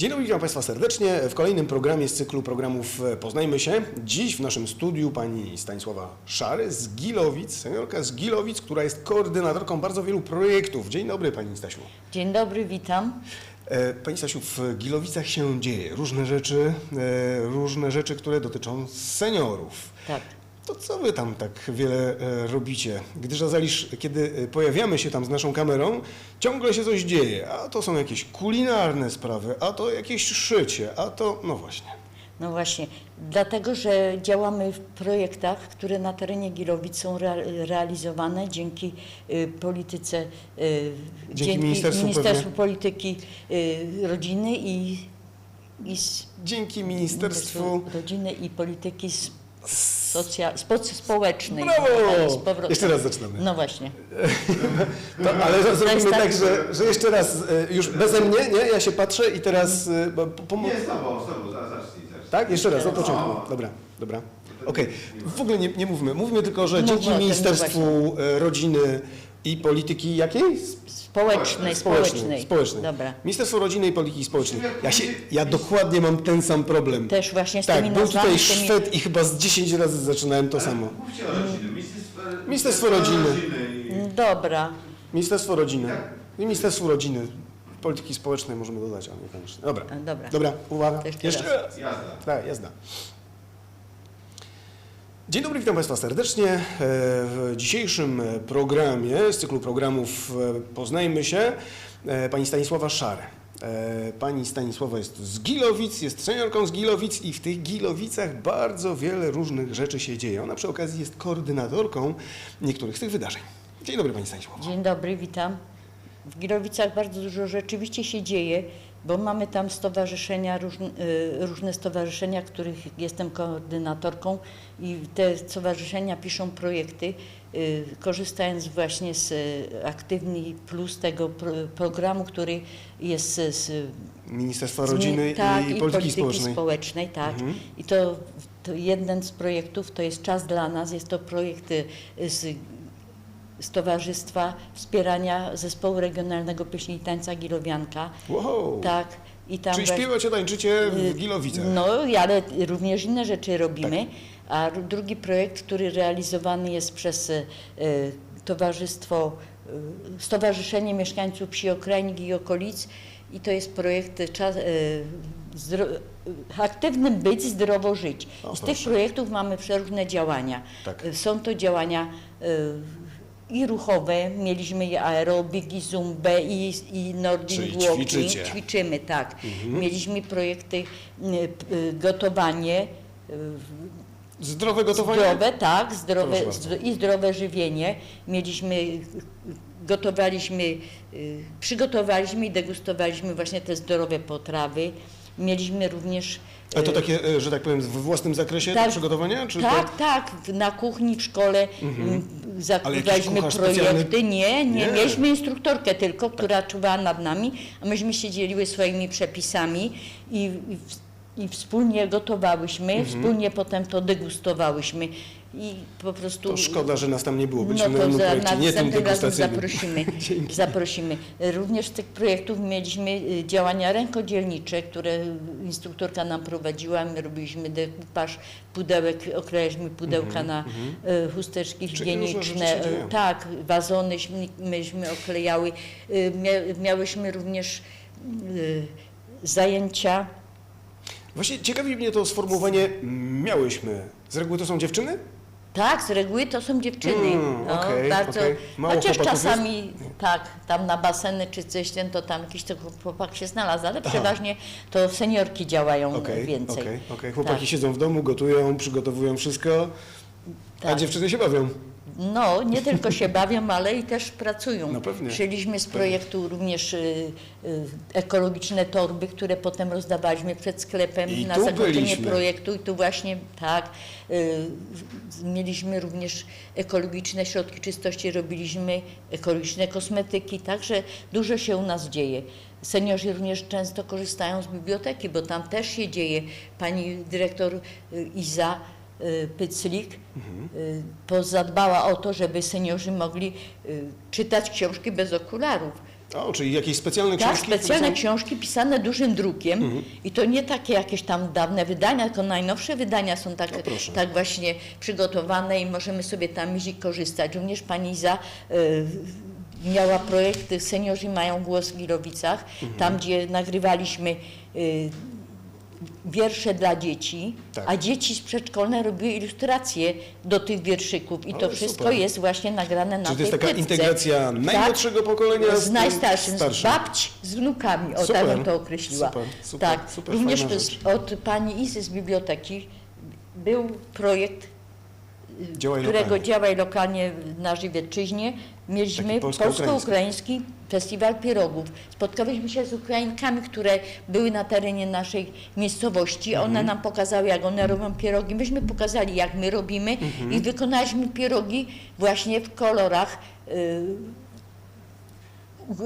Dzień dobry, witam Państwa serdecznie w kolejnym programie z cyklu programów e, Poznajmy się. Dziś w naszym studiu pani Stanisława Szary z Gilowic, seniorka z Gilowic, która jest koordynatorką bardzo wielu projektów. Dzień dobry Pani Stasiu. Dzień dobry, witam. E, Pani Stasiu, w Gilowicach się dzieje różne rzeczy, e, różne rzeczy, które dotyczą seniorów. Tak. To co Wy tam tak wiele e, robicie? Gdyż Azalisz, kiedy e, pojawiamy się tam z naszą kamerą, ciągle się coś dzieje. A to są jakieś kulinarne sprawy, a to jakieś szycie, a to... no właśnie. No właśnie, dlatego, że działamy w projektach, które na terenie Girowic są rea- realizowane dzięki y, polityce, y, Dzięki ministerstwu Ministerstwu. Polityki Rodziny i, i s- Dzięki ministerstwu... Rodziny i Polityki s- socja, spo, społecznej. Brawo! Z powrotem. Jeszcze raz zaczynamy. No właśnie. To, ale zrobimy tak- tak, że, że jeszcze raz, e, już beze mnie, nie? Ja się patrzę i teraz... e, bo- po- pomo- Nie, z tobą, z tobą, zacznij, zacznij. Tak? Jeszcze raz, od No. początku. Dobra, dobra. Okej. W ogóle nie, nie mówmy. Mówmy tylko, że Mówmy dzięki o tym, Ministerstwu e, Rodziny i Polityki jakiej? Społecznej, społecznej. Społecznej. Dobra. Ministerstwo Rodziny i Polityki Społecznej. Ja, się, ja dokładnie mam ten sam problem. Też właśnie z Tak, tymi był nazwami. tutaj tymi- Szwed i chyba z 10 razy zaczynałem to samo. Mówcie o rodzinie. Ministerstwo, Ministerstwo Rodziny. i- Dobra. Ministerstwo Rodziny. I Ministerstwo Rodziny. Polityki Społecznej możemy dodać, ale niekoniecznie. Dobra. A, dobra. Dobra, uwaga. To jeszcze raz. Jazda. Tak, jazda. Dzień dobry, witam Państwa serdecznie. E, W dzisiejszym programie z cyklu programów e, Poznajmy się e, pani Stanisława Szare. Pani Stanisława jest z Gilowic, jest seniorką z Gilowic i w tych Gilowicach bardzo wiele różnych rzeczy się dzieje. Ona przy okazji jest koordynatorką niektórych z tych wydarzeń. Dzień dobry Pani Stanisławo. Dzień dobry, witam. W Girowicach bardzo dużo rzeczywiście się dzieje, bo mamy tam stowarzyszenia, różne, y, różne stowarzyszenia, których jestem koordynatorką i te stowarzyszenia piszą projekty, y, korzystając właśnie z y, Aktywni Plus tego pro, programu, który jest z, z Ministerstwa Rodziny tak, i Polityki Społecznej. społecznej, tak. Mhm. I to, to jeden z projektów to jest Czas dla nas, jest to projekt y, z Stowarzystwa Wspierania Zespołu Regionalnego Pieśni i Tańca Gilowianka. Wow. Tak. I tam Czyli we- śpiewacie, tańczycie Y, w Gilowicach. No, ale również inne rzeczy robimy. A r- drugi projekt, który realizowany jest przez y, y, Towarzystwo, y, Stowarzyszenie Mieszkańców Wsi i Okolic i to jest projekt y, czas, y, zdro, y, Aktywnym być, zdrowo żyć. O, I z tych proszę. projektów mamy przeróżne działania. Tak. Y, Są to działania y, i ruchowe, mieliśmy i aerobik, i zumbę, i, i Nordic walking. ćwiczycie. Ćwiczymy, tak. Mhm. Mieliśmy projekty y, y, gotowanie, y, Zdrowe gotowanie? zdrowe, tak, zdrowe, Proszę bardzo. zdro, i zdrowe żywienie. Mieliśmy, gotowaliśmy, y, przygotowaliśmy i degustowaliśmy właśnie te zdrowe potrawy. Mieliśmy również... A to takie, e, że tak powiem, w własnym zakresie Tak. przygotowania? Czy tak, to... tak, w- na kuchni w szkole mm, zakuwaliśmy projekty. Nie, nie, Nie. mieliśmy instruktorkę tylko, która czuwała nad nami, a myśmy się dzieliły swoimi przepisami i, i, w- i wspólnie gotowałyśmy, Mhm. wspólnie potem to degustowałyśmy i po prostu... To szkoda, że nas tam nie było. No Byliśmy na to innym za projekcie, nie tym degustacyjnym. zaprosimy. Zaprosimy. Również z tych projektów mieliśmy y, działania rękodzielnicze, które instruktorka nam prowadziła. My robiliśmy dekupaż pudełek, oklejaliśmy pudełka na y, chusteczki Mhm, Czyli różne rzeczy higieniczne. Tak, wazony myśmy- oklejały. Y, mia- Miałyśmy również zajęcia. Właśnie ciekawi mnie to sformułowanie miałyśmy. Z reguły to są dziewczyny? Tak, z reguły to są dziewczyny. Mm, no, bardzo, okej. Mało chociaż czasami tak, tam na baseny czy coś ten, to tam jakiś to chłopak się znalazł, ale przeważnie to seniorki działają Okej, więcej. okej, okej. Chłopaki Tak. siedzą w domu, gotują, przygotowują wszystko, a Tak. dziewczyny się bawią. No, nie tylko się bawią, ale i też pracują. No pewnie. Przyjęliśmy z projektu również y, y, ekologiczne torby, które potem rozdawaliśmy przed sklepem I na tu zakończenie byliśmy. projektu. I tu właśnie tak. Y, mieliśmy również ekologiczne środki czystości, robiliśmy ekologiczne kosmetyki, także dużo się u nas dzieje. Seniorzy również często korzystają z biblioteki, bo tam też się dzieje. Pani dyrektor y, Iza Pyclik y, po- zadbała o to, żeby seniorzy mogli y, czytać książki bez okularów. O, czyli jakieś specjalne Tak, książki? które specjalne są- książki pisane dużym drukiem Mhm. i to nie takie jakieś tam dawne wydania, tylko najnowsze wydania są tak, tak właśnie przygotowane i możemy sobie tam korzystać. Również pani Iza y, miała projekt Seniorzy mają głos w Girowicach, Mhm. tam gdzie nagrywaliśmy y, wiersze dla dzieci, Tak. a dzieci z przedszkolne robiły ilustracje do tych wierszyków i to Ale wszystko super. jest właśnie nagrane na Czyli to jest taka integracja najmłodszego pokolenia z najstarszym, z babci z wnukami, o Super, tak bym to określiła. super, super, tak. super Również z- od pani Izy z biblioteki był projekt, Działaj którego lokalnie. działaj lokalnie na Żywiecczyźnie. Mieliśmy polsko-ukraiński. festiwal pierogów. Spotkaliśmy się z Ukrainkami, które były na terenie naszej miejscowości. Mhm. One nam pokazały, jak one robią pierogi. Myśmy pokazali, jak my robimy Mhm. i wykonaliśmy pierogi właśnie w kolorach y,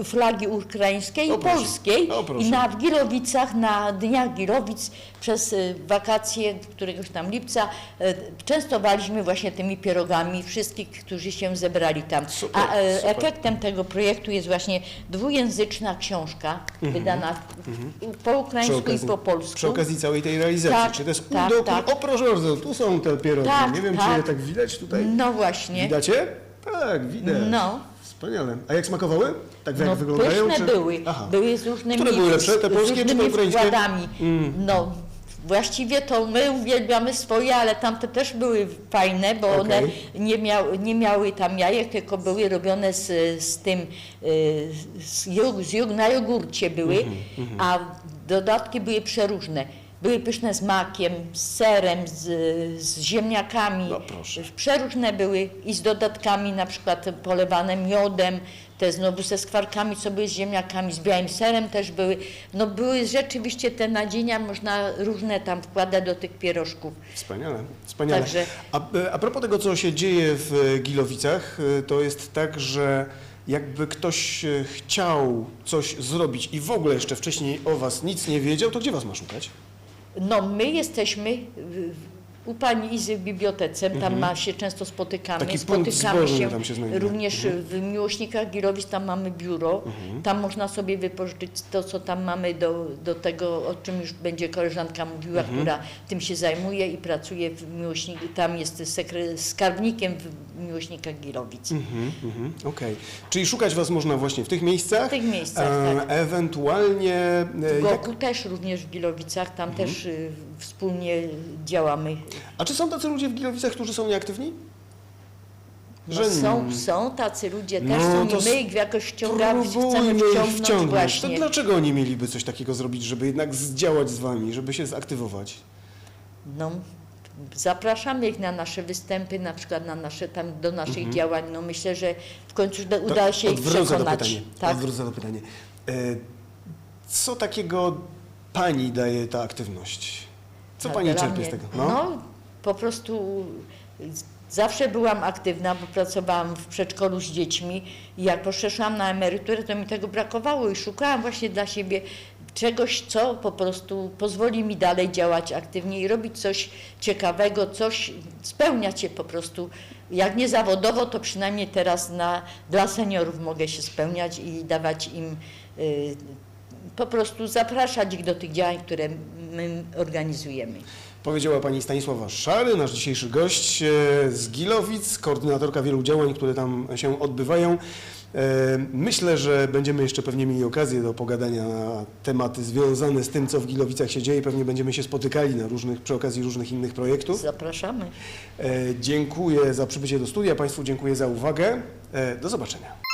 flagi ukraińskiej i proszę, polskiej o proszę. i na w Girowicach, na Dniach Girowic przez y, wakacje któregoś tam lipca y, częstowaliśmy właśnie tymi pierogami wszystkich, którzy się zebrali tam. Super, A e, super. efektem tego projektu jest właśnie dwujęzyczna książka wydana w- po ukraińsku i po polsku. Mhm. przy okazji całej tej realizacji. Tak, Czy to jest tak, tak. O proszę bardzo, tu są te pierogi. Tak, Nie wiem, czy tak. je tak widać tutaj. No właśnie. Widacie? Tak, widać. No. Wspaniale. A jak smakowały? Tak jak No, wyglądają? pyszne czy- były, Aha. były z różnymi, Które były lepsze, te z polskie czy te różnymi ukraińskie? Mm. wkładami. No, właściwie to my uwielbiamy swoje, ale tamte też były fajne, bo Okej. one nie, miały, nie miały tam jajek, tylko były robione z, z tym, y, z, jog, z jog, na jogurcie były, Mhm, a dodatki były przeróżne. Były pyszne z makiem, z serem, z, z ziemniakami. No proszę. Przeróżne były i z dodatkami, na przykład polewane miodem, te znowu ze skwarkami, co były z ziemniakami, z białym serem też były. No były rzeczywiście te nadzienia, można różne tam wkładać do tych pierożków. Wspaniale, wspaniale. Także- A, a propos tego, co się dzieje w Gilowicach, y, to jest tak, że jakby ktoś y, chciał coś zrobić i w ogóle jeszcze wcześniej o Was nic nie wiedział, to gdzie Was ma szukać? No my jesteśmy u pani Izy w bibliotece, tam ma się często spotykamy. Mhm. Taki spotykamy się tam się znajduje. również w Miłośnikach Girowic, tam mamy biuro, Mhm. tam można sobie wypożyczyć to, co tam mamy do, do tego, o czym już będzie koleżanka mówiła, Mhm. która tym się zajmuje i pracuje w Miłośnik, tam jest sekre, skarbnikiem w Miłośnikach Girowic. Mhm, mhm, Okej. Czyli szukać Was można właśnie w tych miejscach? W tych miejscach, e, tak. Ewentualnie... e, W jak, Goku też również w Gilowicach, tam Mhm. też y, wspólnie działamy. a czy są tacy ludzie w Gilowicach, którzy są nieaktywni? No są, są tacy ludzie też, No, są to i my ich jakoś wciągamy, chcemy wciągnąć, wciągnąć. To właśnie. dlaczego oni mieliby coś takiego zrobić, żeby jednak zdziałać z Wami, żeby się zaktywować? No, zapraszamy ich na nasze występy, na przykład na nasze, tam, do naszych działań. No myślę, że w końcu uda- Mhm. To się ich to przekonać. pytanie. Tak. Odwrócę to pytanie. E, Co takiego Pani daje ta aktywność? Co A Pani dla czerpie mnie- z tego? No. po prostu zawsze byłam aktywna, bo pracowałam w przedszkolu z dziećmi i jak poszłam na emeryturę, to mi tego brakowało i szukałam właśnie dla siebie czegoś, co po prostu pozwoli mi dalej działać aktywnie i robić coś ciekawego, coś, spełniać się po prostu. Jak nie zawodowo, to przynajmniej teraz na, dla seniorów mogę się spełniać i dawać im y, po prostu zapraszać ich do tych działań, które my organizujemy. Powiedziała Pani Stanisława Szary, nasz dzisiejszy gość e, z Gilowic, koordynatorka wielu działań, które tam się odbywają. E, Myślę, że będziemy jeszcze pewnie mieli okazję do pogadania na tematy związane z tym, co w Gilowicach się dzieje. Pewnie będziemy się spotykali na różnych, przy okazji różnych innych projektów. Zapraszamy. E, Dziękuję za przybycie do studia, Państwu dziękuję za uwagę. Do zobaczenia.